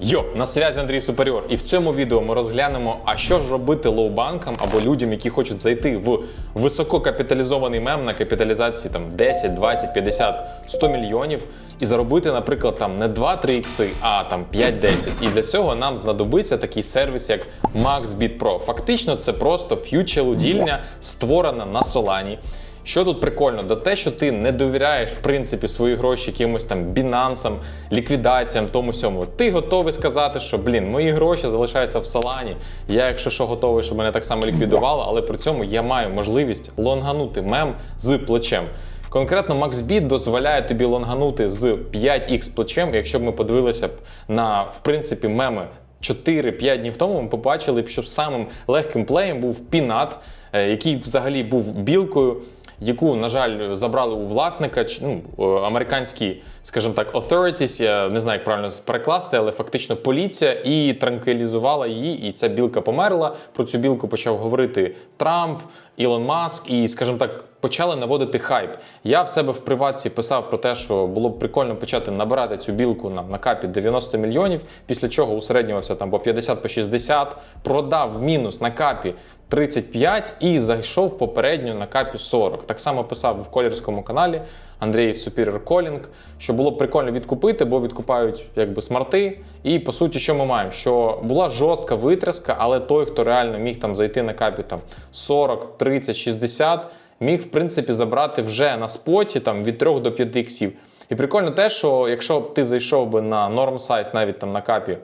Йо, на связі Андрій Суперіор. І в цьому відео ми розглянемо, а що ж робити лоу-банкам або людям, які хочуть зайти в висококапіталізований мем на капіталізації там 10, 20, 50, 100 мільйонів і заробити, наприклад, там не 2-3 ікси, а там 5-10. І для цього нам знадобиться такий сервіс, як MaxBit. Фактично, це просто ф'ючер-лудільня, створена на Solana. Що тут прикольно? Да те, що ти не довіряєш в принципі свої гроші якимось там бінансам, ліквідаціям, тому сьому. Ти готовий сказати, що блін, мої гроші залишаються в салані. Я, якщо що, готовий, щоб мене так само ліквідували, але при цьому я маю можливість лонганути мем з плечем. Конкретно MaxBit дозволяє тобі лонганути з 5x плечем. Якщо б ми подивилися б на в принципі меми 4-5 днів тому ми побачили б, що самим легким плеєм був Пінат, е, який взагалі був білкою, яку, на жаль, забрали у власника. Ну, е, американські, скажімо так, authorities, я не знаю, як правильно перекласти, але фактично поліція і транквілізувала її, і ця білка померла. Про цю білку почав говорити Трамп, Ілон Маск, і, скажімо так, почали наводити хайп. Я в себе в приватці писав про те, що було б прикольно почати набирати цю білку на, на капі 90 мільйонів, після чого усереднювався там по 50 по 60, продав мінус на капі 35 і зайшов попередньо на капі 40. Так само писав в колірському каналі Андрій Superior Calling, що було б прикольно відкупити, бо відкупають якби смарти. І по суті, що ми маємо? Що була жорстка витряска, але той, хто реально міг там зайти на капі там 40, 30, 60, міг в принципі забрати вже на споті там від 3 до 5 іксів. І прикольно те, що якщо б ти зайшов би на норм сайз, навіть там на капі,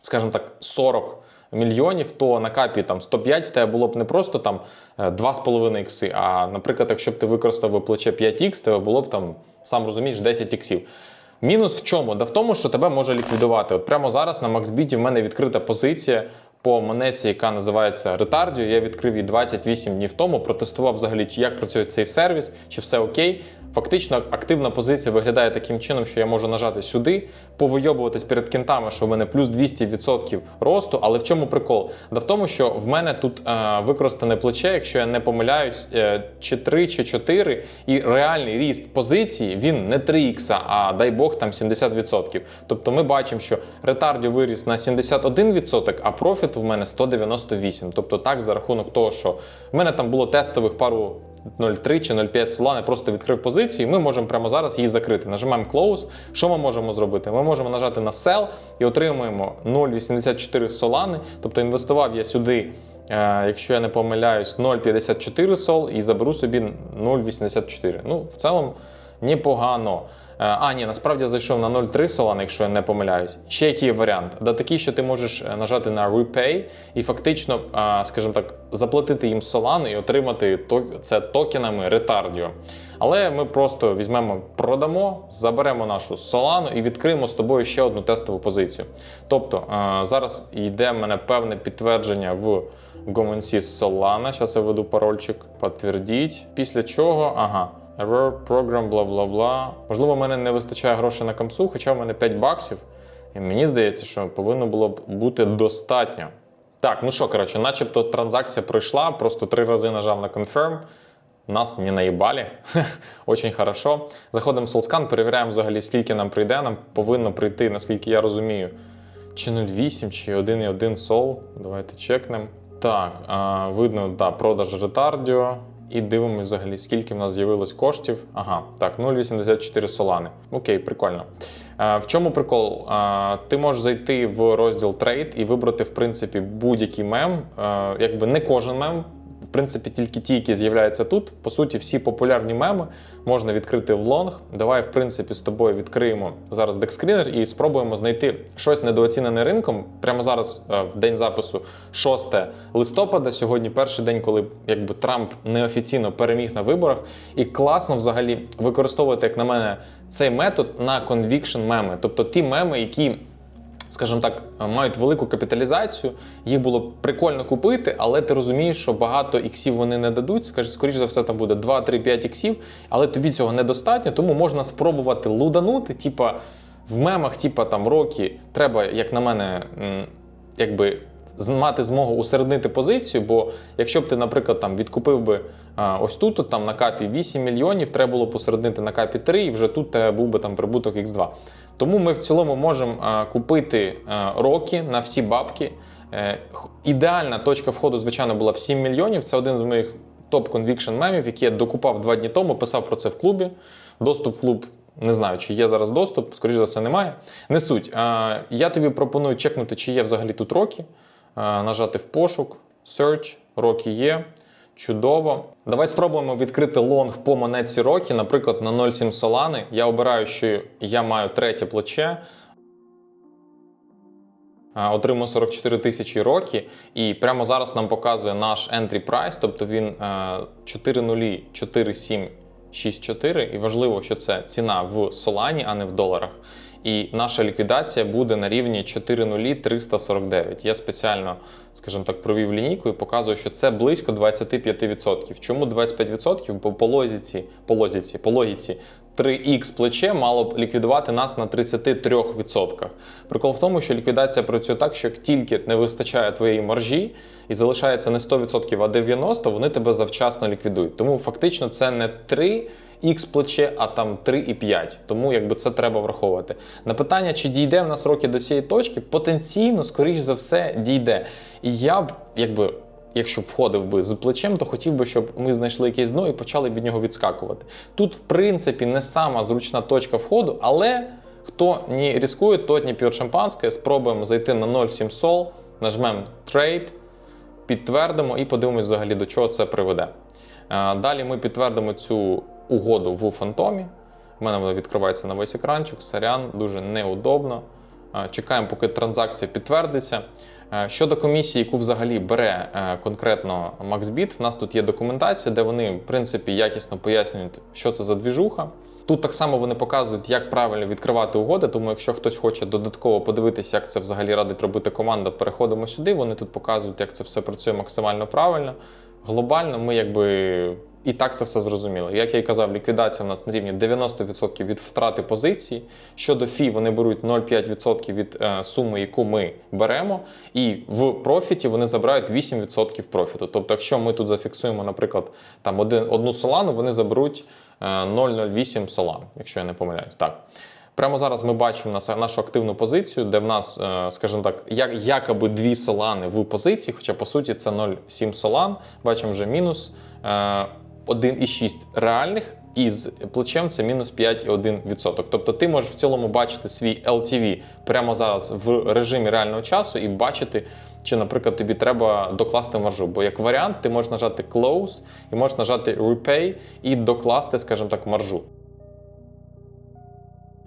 скажімо так, 40 мільйонів, то на капі там 105 в тебе було б не просто там е, 2,5 ікси, а, наприклад, якщо б ти використав плече 5х, тебе було б там, сам розумієш, 10 іксів. Мінус в чому? Да в тому, що тебе може ліквідувати. От прямо зараз на MaxBit в мене відкрита позиція по монеті, яка називається Retardio. Я відкрив її 28 днів тому, протестував взагалі, як працює цей сервіс, чи все окей. Фактично, активна позиція виглядає таким чином, що я можу нажати сюди, повийобуватись перед кінтами, що в мене плюс 200% росту. Але в чому прикол? Да в тому, що в мене тут е, використане плече, якщо я не помиляюсь, е, чи 3 чи 4, і реальний ріст позиції він не 3х, а дай Бог там 70%. Тобто ми бачимо, що ретардіо виріс на 71%, а профіт в мене 198%. Тобто так, за рахунок того, що в мене там було тестових пару 0,3 чи 0,5 Solana, просто відкрив позицію, і ми можемо прямо зараз її закрити. Нажимаємо Close. Що ми можемо зробити? Ми можемо нажати на Sell і отримуємо 0,84 Solana. Тобто інвестував я сюди, е, якщо я не помиляюсь, 0,54 сол і заберу собі 0,84. Ну, в цілому непогано. Е, А, ні, насправді зайшов на 0,3 Solana, якщо я не помиляюсь. Ще який варіант? Да такий, що ти можеш е, нажати на Repay і фактично, е, скажімо так, заплатити їм Solana і отримати це токенами Retardio. Але ми просто візьмемо, продамо, заберемо нашу Solana і відкриємо з тобою ще одну тестову позицію. Тобто зараз йде в мене певне підтвердження в гомонці Solana. Зараз я введу парольчик, підтвердіть. Після чого, ага. Error, program, бла бла бла. Можливо, в мене не вистачає грошей на камсу, хоча в мене 5 баксів. І мені здається, що повинно було б бути достатньо. Так, ну що, коротше, начебто транзакція пройшла, просто три рази нажав на Confirm. Нас не наїбали. Очень хорошо. Заходимо в SoulScan, перевіряємо взагалі, скільки нам прийде. Нам повинно прийти, наскільки я розумію, чи 0,8, чи 1,1 сол. Давайте чекнемо. Так, видно, да, продаж ретардіо. І дивимося взагалі, скільки в нас з'явилось коштів. Ага, так, 0,84 солани. Окей, прикольно. Е, В чому прикол? Е, Ти можеш зайти в розділ трейд і вибрати, в принципі, будь-який мем. Е, Якби не кожен мем, принципі, тільки ті, які з'являються тут. По суті, всі популярні меми можна відкрити в лонг. Давай, в принципі, з тобою відкриємо зараз декскрінер і спробуємо знайти щось недооцінене ринком. Прямо зараз, е, в день запису, 6 листопада. Сьогодні перший день, коли якби Трамп неофіційно переміг на виборах. І класно взагалі використовувати, як на мене, цей метод на conviction меми, тобто ті меми, які скажімо так, мають велику капіталізацію, їх було прикольно купити, але ти розумієш, що багато іксів вони не дадуть. Скажи, скоріш за все, там буде 2, 3, 5 іксів, але тобі цього недостатньо, тому можна спробувати луданути, типа в мемах, типа там роки, треба, як на мене, якби. Мати змогу усереднити позицію, бо якщо б ти, наприклад, там відкупив би а, ось тут, от, там на капі 8 мільйонів, треба було б на капі 3, і вже тут був би там прибуток X2. Тому ми в цілому можемо е, купити е, роки на всі бабки. Е, Ідеальна точка входу, звичайно, була б 7 мільйонів. Це один з моїх топ-конвікшн мемів, які я докупав два дні тому, писав про це в клубі. Доступ в клуб. Не знаю, чи є зараз доступ, скоріш за все, немає. Не суть. Я тобі пропоную чекнути, чи є взагалі тут роки, нажати в пошук, search, роки є. Чудово. Давай спробуємо відкрити лонг по монетці роки, наприклад, на 0,7 солани. Я обираю, що я маю третє плече. А, Отримую 44 тисячі роки, і прямо зараз нам показує наш entry price, тобто він е, 4 нулі 4764. І важливо, що це ціна в солані, а не в доларах. І наша ліквідація буде на рівні 4 нулі 349. Я спеціально, скажімо так, провів лінійку і показую, що це близько 25%. Чому 25%? Бо по логіці, по логіці, по логіці 3х плече мало б ліквідувати нас на 33%. Прикол в тому, що ліквідація працює так, що як тільки не вистачає твоєї маржі і залишається не 100%, а 90%, вони тебе завчасно ліквідують. Тому фактично це не 3 Х плече, а там 3,5. Тому якби це треба враховувати. На питання, чи дійде в нас роки до цієї точки, потенційно, скоріш за все, дійде. І я б, якби. Якщо б входив би з плечем, то хотів би, щоб ми знайшли якесь дно і почали від нього відскакувати. Тут, в принципі, не сама зручна точка входу, але хто не ризикує, тот не п'є шампанське. Спробуємо зайти на 0,7 сол, нажмемо Trade, підтвердимо і подивимось взагалі до чого це приведе. Е, Далі ми підтвердимо цю угоду в фантомі. У мене вона відкривається на весь екранчик. Сорян, дуже неудобно. Чекаємо, поки транзакція підтвердиться. Щодо комісії, яку взагалі бере е, конкретно MaxBit, в нас тут є документація, де вони, в принципі, якісно пояснюють, що це за двіжуха. Тут так само вони показують, як правильно відкривати угоди. Тому, якщо хтось хоче додатково подивитися, як це взагалі радить робити команда, переходимо сюди. Вони тут показують, як це все працює максимально правильно. Глобально ми якби і так це все зрозуміли. Як я і казав, ліквідація в нас на рівні 90% від втрати позиції. Щодо фі, вони беруть 0,5% від е, суми, яку ми беремо, і в профіті вони забирають 8% профіту. Тобто, якщо ми тут зафіксуємо, наприклад, там один, одну солану, вони заберуть е, 0,08 солан, якщо я не помиляюсь. Так. Прямо зараз ми бачимо нашу активну позицію, де в нас, е, скажімо так, як, якоби дві солани в позиції, хоча по суті це 0,7 солан. Бачимо вже мінус е, 1,6 реальних, і з плечем це мінус 5,1%. Тобто ти можеш в цілому бачити свій LTV прямо зараз в режимі реального часу і бачити, чи, наприклад, тобі треба докласти маржу. Бо як варіант, ти можеш нажати Close і можеш нажати Repay і докласти, скажімо так, маржу.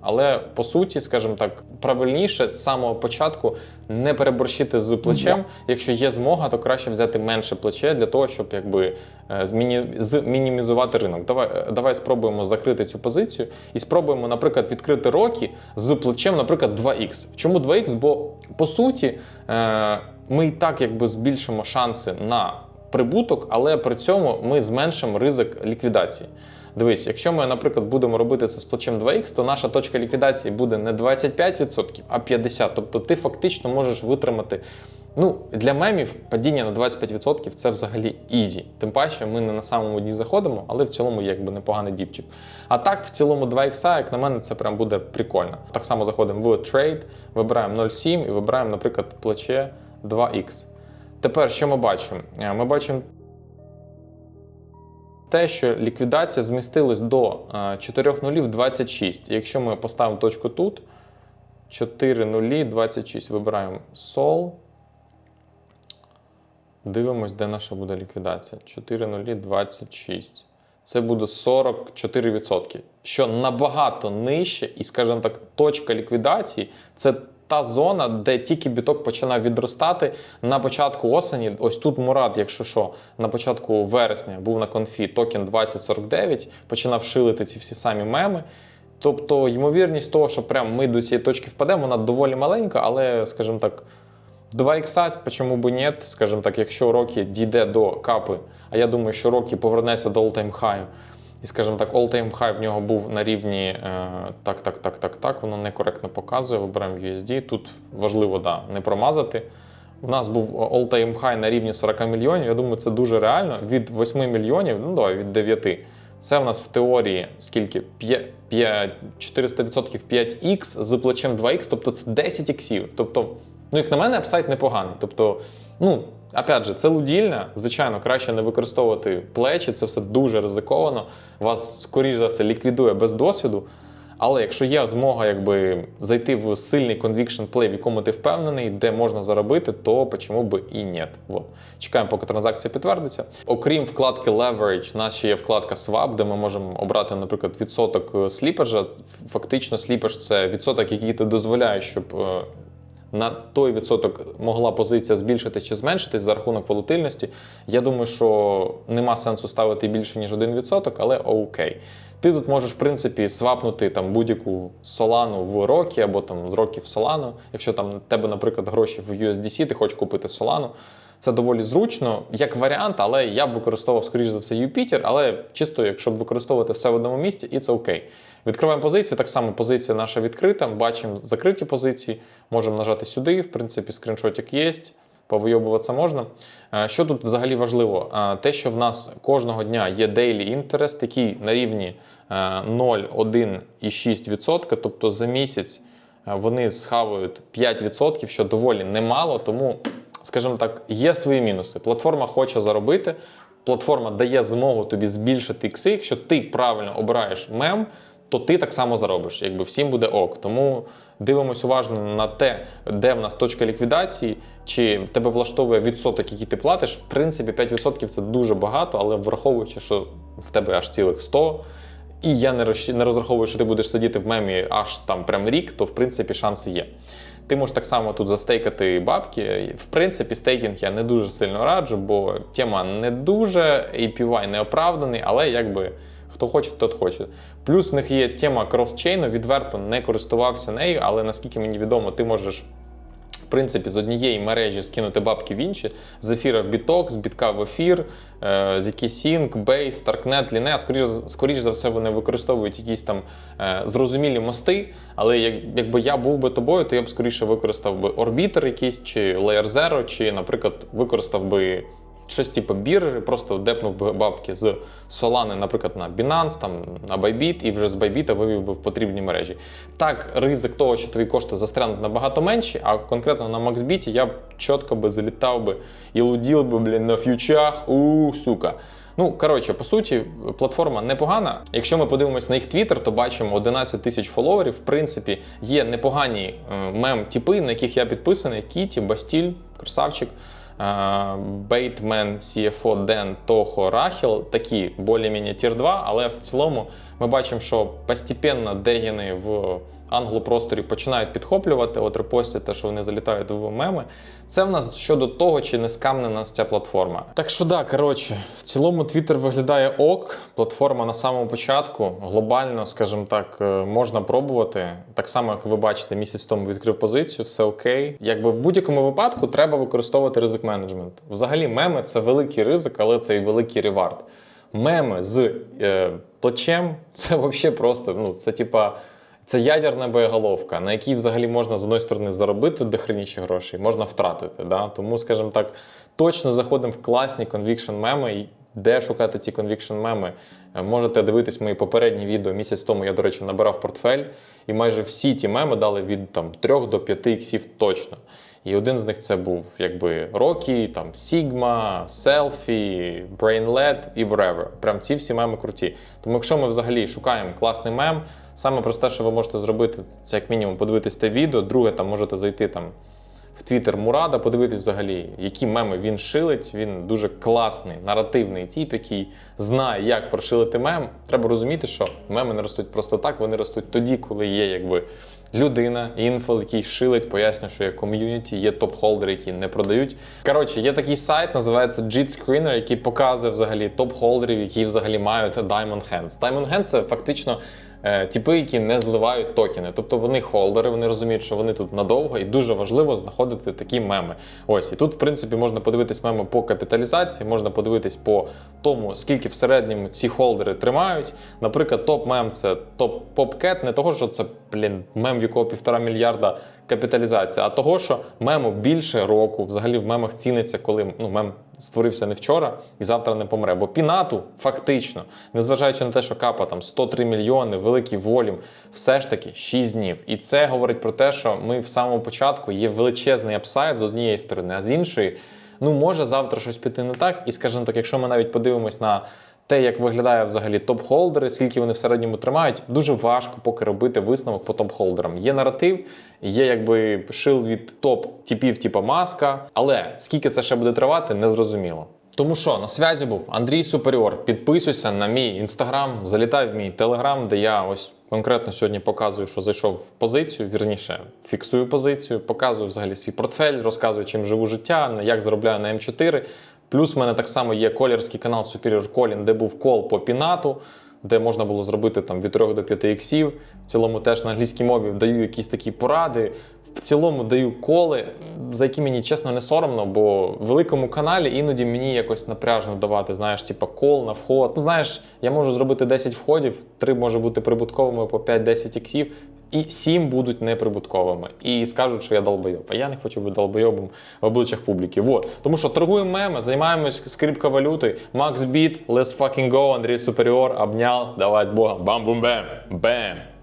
Але по суті, скажімо так, правильніше з самого початку не переборщити з плечем. Якщо є змога, то краще взяти менше плече для того, щоб якби е, зміні... змінімізувати ринок. Давай, е, давай спробуємо закрити цю позицію і спробуємо, наприклад, відкрити роки з плечем, наприклад, 2х. Чому 2х? Бо по суті е, ми і так якби збільшимо шанси на прибуток, але при цьому ми зменшимо ризик ліквідації. Дивись, якщо ми, наприклад, будемо робити це з плечем 2х, то наша точка ліквідації буде не 25%, а 50%. Тобто ти фактично можеш витримати. Ну, для мемів падіння на 25% це взагалі ізі. Тим паче, ми не на самому дні заходимо, але в цілому є якби непоганий діпчик. А так, в цілому 2х, як на мене, це прям буде прикольно. Так само заходимо в трейд, вибираємо 0,7 і вибираємо, наприклад, плече 2х. Тепер що ми бачимо? Е, Ми бачимо те, що ліквідація змістилась до е, 4 нулів 26. Якщо ми поставимо точку тут, 4 нулі 26. Вибираємо Sol. Дивимось, де наша буде ліквідація. 4 нулі 26. Це буде 44%, що набагато нижче, і, скажімо так, точка ліквідації це та зона, де тільки біток починав відростати на початку осені. Ось тут Мурат, якщо що, на початку вересня був на конфі токен 2049, починав шилити ці всі самі меми. Тобто, ймовірність того, що прям ми до цієї точки впадемо, вона доволі маленька, але, скажімо так, 2 ікса, чому б ні, скажімо так, якщо роки дійде до капи, а я думаю, що роки повернеться до all-time high, і, скажімо так, all-time high в нього був на рівні е, так, так, так, так, так, воно некоректно показує. Вибираємо USD. Тут важливо да, не промазати. У нас був all-time high на рівні 40 мільйонів. Я думаю, це дуже реально. Від 8 мільйонів, ну давай від 9. Це в нас в теорії скільки? 5, 5, 400% 5х з плечем 2х, тобто це 10 іксів. Тобто, ну як на мене, апсайт непоганий. Тобто, ну, опять же, це лудільня. Звичайно, краще не використовувати плечі, це все дуже ризиковано. Вас, скоріш за все, ліквідує без досвіду. Але якщо є змога якби зайти в сильний conviction play, в якому ти впевнений, де можна заробити, то чому би і ні. От. Чекаємо, поки транзакція підтвердиться. Окрім вкладки Leverage, у нас ще є вкладка Swap, де ми можемо обрати, наприклад, відсоток сліпержа. Фактично, сліпеж це відсоток, який ти дозволяєш, щоб е, на той відсоток могла позиція збільшитись чи зменшитись за рахунок волатильності. Я думаю, що нема сенсу ставити більше, ніж 1%, але окей. Ти тут можеш, в принципі, свапнути там будь-яку солану в рокі або там з років солану. Якщо там тебе, наприклад, гроші в USDC, ти хочеш купити солану. Це доволі зручно, як варіант, але я б використовував, скоріш за все, Юпітер, але чисто, якщо б використовувати все в одному місці, і це окей. Відкриваємо позиції. Так само позиція наша відкрита. Бачимо закриті позиції. Можемо нажати сюди. В принципі, скріншотик є. Повийобуватися можна. Е, Що тут взагалі важливо? Е, Те, що в нас кожного дня є daily interest, який на рівні е, 0,1,6%, тобто за місяць вони схавають 5%, що доволі немало, тому, скажімо так, є свої мінуси. Платформа хоче заробити, платформа дає змогу тобі збільшити ікси. Якщо ти правильно обираєш мем, то ти так само заробиш, якби всім буде ок. Тому дивимось уважно на те, де в нас точка ліквідації, чи в тебе влаштовує відсоток, який ти платиш. В принципі, 5% це дуже багато, але враховуючи, що в тебе аж цілих 100, і я не розраховую, що ти будеш сидіти в мемі аж там прям рік, то в принципі шанси є. Ти можеш так само тут застейкати бабки. В принципі, стейкінг я не дуже сильно раджу, бо тема не дуже, APY не оправданий, але якби хто хоче, тот хоче. Плюс в них є тема кросчейну, відверто не користувався нею, але наскільки мені відомо, ти можеш. В принципі, з однієї мережі скинути бабки в інші, з ефіра в біток, з бітка в ефір, е, з Sync, Base, Starknet, Line. Скоріше, скоріш за все, вони використовують якісь там е, зрозумілі мости. Але як, якби я був би тобою, то я б скоріше використав би орбітер якийсь, чи Layer Zero, чи, наприклад, використав би щось типу біржі, просто депнув би бабки з Solana, наприклад, на Binance, там, на Bybit, і вже з Bybit вивів би в потрібні мережі. Так, ризик того, що твої кошти застрянуть набагато менші, а конкретно на MaxBit я б чітко би залітав би і лудів би, блін, на ф'ючах, у сука. Ну, коротше, по суті, платформа непогана. Якщо ми подивимось на їх твіттер, то бачимо 11 тисяч фоловерів. В принципі, є непогані е, мем-типи, на яких я підписаний: Кіті, Бастіль, красавчик. Бейтмен, CFO, Ден, Тохо, Рахіл, такі більш-менш тір 2, але в цілому ми бачимо, що постепенно дегіни в англопросторі починають підхоплювати, от репостять те, що вони залітають в меми. Це в нас щодо того, чи не скамнена ця платформа. Так що да, коротше, в цілому Twitter виглядає ок. Платформа на самому початку глобально, скажімо так, е, можна пробувати. Так само, як ви бачите, місяць тому відкрив позицію, все окей. Якби в будь-якому випадку треба використовувати ризик менеджмент. Взагалі, меми це великий ризик, але це і великий ревард. Меми з е, плечем це взагалі просто, ну, це типа. Це ядерна боєголовка, на якій взагалі можна з одної сторони заробити дохреніші гроші, можна втратити. Да? Тому, скажімо так, точно заходимо в класні conviction меми. Де шукати ці conviction меми? Е, Можете дивитись мої попередні відео. Місяць тому я, до речі, набирав портфель, і майже всі ті меми дали від там, 3 до 5 іксів точно. І один з них це був якби Rocky, там Sigma, Selfie, BrainLed і whatever. Прям ці всі меми круті. Тому якщо ми взагалі шукаємо класний мем, саме просте, що ви можете зробити, це як мінімум подивитись те відео. Друге, там можете зайти там в твіттер Мурада, подивитись взагалі, які меми він шилить. Він дуже класний, наративний тіп, який знає, як прошилити мем. Треба розуміти, що меми не ростуть просто так, вони ростуть тоді, коли є якби людина, інфо, який шилить, пояснює, що є ком'юніті, є топ-холдери, які не продають. Коротше, є такий сайт, називається JIT Screener, який показує взагалі топ-холдерів, які взагалі мають Diamond Hands. Diamond Hands – це фактично е, типи, які не зливають токени. Тобто вони холдери, вони розуміють, що вони тут надовго, і дуже важливо знаходити такі меми. Ось і тут, в принципі, можна подивитись меми по капіталізації, можна подивитись по тому, скільки в середньому ці холдери тримають. Наприклад, топ-мем це топ-попкет, не того, що це блін, мем, в якого півтора мільярда капіталізація, а того, що мему більше року, взагалі в мемах ціниться, коли ну, мем створився не вчора і завтра не помре. Бо пінату фактично, незважаючи на те, що капа там 103 мільйони, великий волюм, все ж таки 6 днів. І це говорить про те, що ми в самому початку є величезний апсайд з однієї сторони, а з іншої, ну може завтра щось піти не так. І скажімо так, якщо ми навіть подивимось на те, як виглядає взагалі топ-холдери, скільки вони в середньому тримають, дуже важко поки робити висновок по топ-холдерам. Є наратив, є якби шил від топ-типів, типу маска, але скільки це ще буде тривати, незрозуміло. Тому що на связі був Андрій Суперіор. Підписуйся на мій інстаграм, залітай в мій телеграм, де я ось конкретно сьогодні показую, що зайшов в позицію, вірніше фіксую позицію, показую взагалі свій портфель, розказую, чим живу життя, як заробляю на М4. Плюс в мене так само є колірський канал Superior Calling, де був кол по пінату, де можна було зробити там від 3 до 5 іксів. В цілому теж на англійській мові даю якісь такі поради. В цілому даю коли, за які мені чесно не соромно, бо в великому каналі іноді мені якось напряжно давати, знаєш, типа кол на вход. Ну, знаєш, я можу зробити 10 входів, 3 може бути прибутковими по 5-10 іксів, і сім будуть неприбутковими. І скажуть, що я долбойоб. А я не хочу бути долбойобом в обличчях публіки. Вот. Тому що торгуємо меми, займаємось з валюти, Макс Біт, let's fucking go, Андрій Суперіор, обняв, давай з Богом. Бам-бум-бем. Бем.